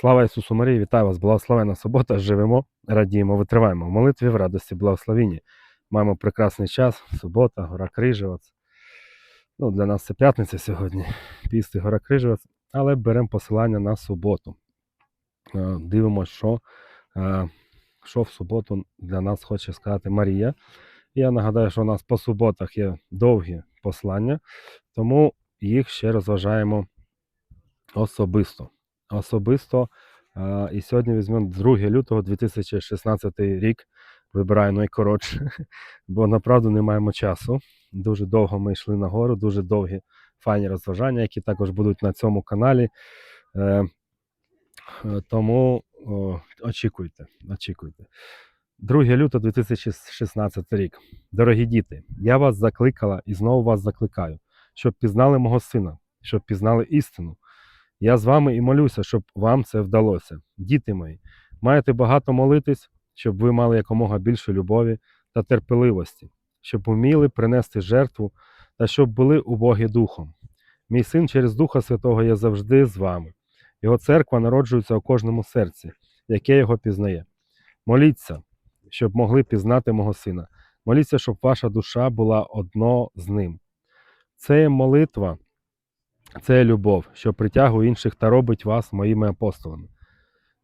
Слава Ісусу Марії, вітаю вас! Благословена субота! Живемо, радіємо, витриваємо. В молитві в радості, благословінні. Маємо прекрасний час, субота, гора Крижевець. Ну, для нас це п'ятниця сьогодні, пісти гора Крижевець, але беремо посилання на суботу. Е, Дивимося, що, е, що в суботу для нас хоче сказати Марія. Я нагадаю, що у нас по суботах є довгі послання, тому їх ще розважаємо особисто. Особисто. е, І сьогодні візьмемо 2 лютого 2016 рік. Вибираю найкоротше, бо направду не маємо часу. Дуже довго ми йшли на гору, дуже довгі файні розважання, які також будуть на цьому каналі. Е, е, Тому очікуйте, очікуйте. 2 лютого 2016 рік. Дорогі діти, я вас закликала і знову вас закликаю, щоб пізнали мого сина, щоб пізнали істину. Я з вами і молюся, щоб вам це вдалося. Діти мої, маєте багато молитись, щоб ви мали якомога більше любові та терпеливості, щоб уміли принести жертву та щоб були убогі духом. Мій син через Духа Святого є завжди з вами. Його церква народжується у кожному серці, яке його пізнає. Моліться, щоб могли пізнати мого сина. Моліться, щоб ваша душа була одно з ним. Це є молитва, це любов, що притягує інших та робить вас моїми апостолами.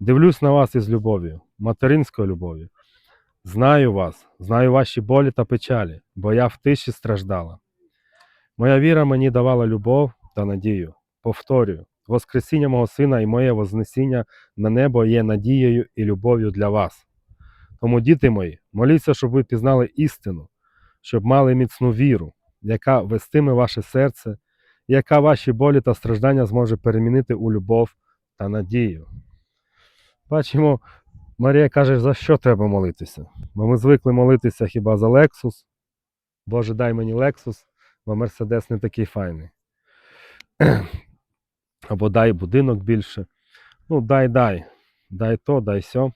Дивлюсь на вас із любов'ю, материнською любов'ю. Знаю вас, знаю ваші болі та печалі, бо я в тиші страждала. Моя віра мені давала любов та надію. Повторюю, Воскресіння мого сина і моє вознесіння на небо є надією і любов'ю для вас. Тому, діти мої, моліться, щоб ви пізнали істину, щоб мали міцну віру, яка вестиме ваше серце, яка ваші болі та страждання зможе перемінити у любов та надію. Бачимо, Марія каже, за що треба молитися? Бо ми звикли молитися хіба за Лексус. Боже, дай мені Лексус, бо Мерседес не такий файний. Або дай будинок більше. Ну, дай, дай, дай то, дай сьо.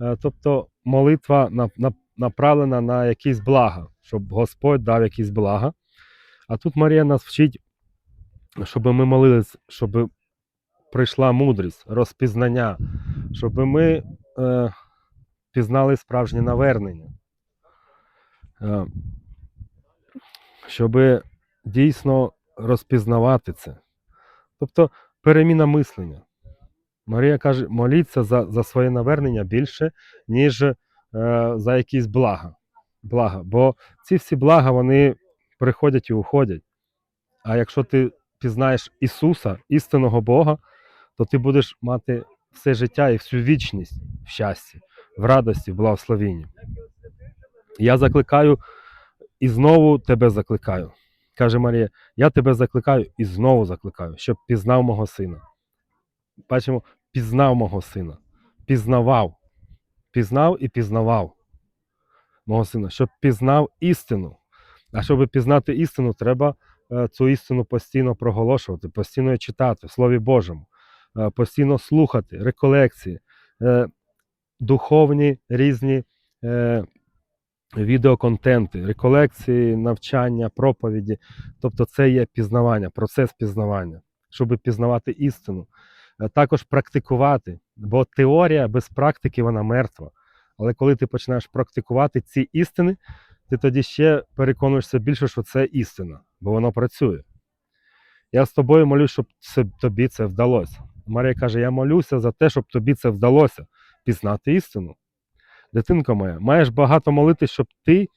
Е, Тобто молитва на- на- направлена на якісь блага, щоб Господь дав якісь блага. А тут Марія нас вчить, щоб ми молились, щоб прийшла мудрість, розпізнання, щоб ми е, пізнали справжнє навернення. Е, щоб дійсно розпізнавати це. Тобто переміна мислення. Марія каже, моліться за, за своє навернення більше, ніж е, за якісь блага. блага. Бо ці всі блага вони приходять і уходять. А якщо ти пізнаєш Ісуса, істинного Бога, то ти будеш мати все життя і всю вічність в щасті, в радості, в благословенні. Я закликаю і знову тебе закликаю. Каже Марія, я тебе закликаю і знову закликаю, щоб пізнав мого сина. Бачимо, пізнав мого сина, пізнавав, пізнав і пізнавав мого сина, щоб пізнав істину. А щоб пізнати істину, треба цю істину постійно проголошувати, постійно читати в Слові Божому, е, постійно слухати реколекції, е, духовні різні е, відеоконтенти, реколекції, навчання, проповіді. Тобто це є пізнавання, процес пізнавання, щоб пізнавати істину. Е, Також практикувати, бо теорія без практики вона мертва. Але коли ти починаєш практикувати ці істини, ти тоді ще переконуєшся більше, що це істина, бо воно працює. Я з тобою молюсь, щоб тобі це вдалося. Марія каже: Я молюся за те, щоб тобі це вдалося пізнати істину. Дитинко моя, маєш багато молитись, щоб ти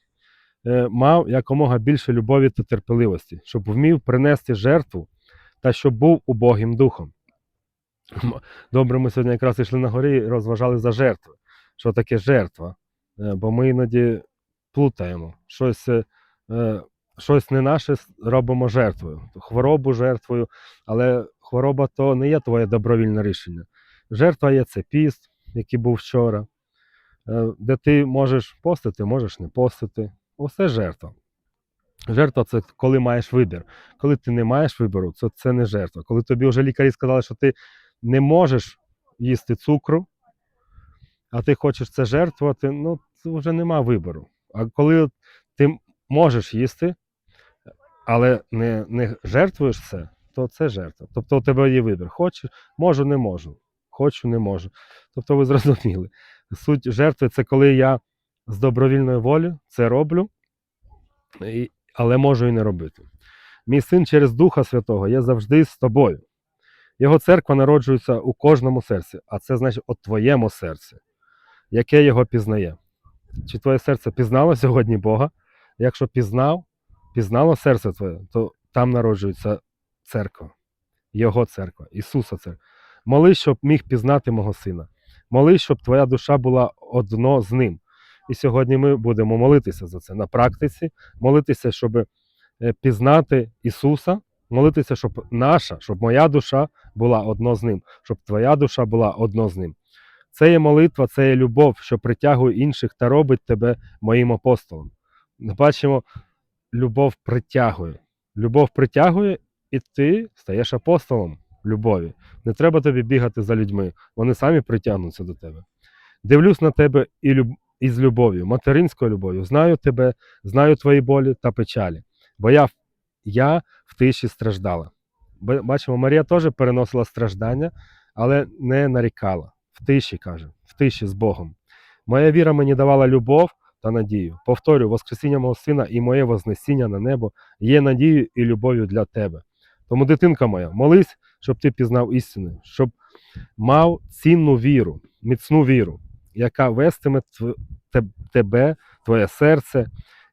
е, мав якомога більше любові та терпеливості, щоб вмів принести жертву та щоб був убогим духом. Добре, ми сьогодні якраз йшли на горі і розважали за жертви. Що таке жертва? Е, Бо ми іноді плутаємо. Щось, е, щось не наше робимо жертвою, хворобу жертвою, але хвороба то не є твоє добровільне рішення. Жертва є це піст, який був вчора, е, де ти можеш постити, можеш не постити. Усе жертва. Жертва це коли маєш вибір. Коли ти не маєш вибору, то це не жертва. Коли тобі вже лікарі сказали, що ти не можеш їсти цукру, а ти хочеш це жертвувати, ну це вже нема вибору. А коли ти можеш їсти, але не, не жертвуєш це, то це жертва. Тобто у тебе є вибір. Хочеш, можу, не можу. хочу, не можу. Тобто ви зрозуміли. Суть жертви це коли я з добровільної волі це роблю, але можу і не робити. Мій син через Духа Святого є завжди з тобою. Його церква народжується у кожному серці, а це значить у твоєму серці, яке його пізнає. Чи твоє серце пізнало сьогодні Бога? Якщо пізнав, пізнало серце твоє, то там народжується церква, Його церква, Ісуса церква. Молись, щоб міг пізнати мого сина. Молись, щоб твоя душа була одно з ним. І сьогодні ми будемо молитися за це на практиці, молитися, щоб е, пізнати Ісуса, молитися, щоб наша, щоб моя душа була одно з ним, щоб твоя душа була одно з ним. Це є молитва, це є любов, що притягує інших та робить тебе моїм апостолом. Ми бачимо, любов притягує. Любов притягує, і ти стаєш апостолом любові. Не треба тобі бігати за людьми, вони самі притягнуться до тебе. Дивлюсь на тебе і люб... із любов'ю, материнською любов'ю. Знаю тебе, знаю твої болі та печалі. Бо я, я в тиші страждала. Бачимо, Марія теж переносила страждання, але не нарікала. В тиші, каже, в тиші з Богом. Моя віра мені давала любов та надію. Повторю, Воскресіння мого сина і моє вознесіння на небо є надією і любов'ю для тебе. Тому, дитинка моя, молись, щоб ти пізнав істину, щоб мав цінну віру, міцну віру, яка вестиме тебе, твоє серце,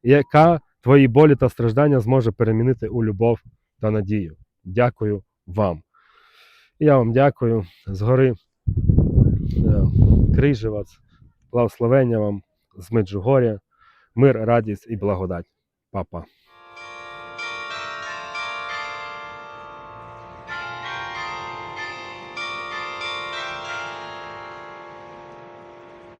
яка твої болі та страждання зможе перемінити у любов та надію. Дякую вам. Я вам дякую згори. Е, Крижі вас, благословення вам з Меджугоря, мир, радість і благодать. Папа.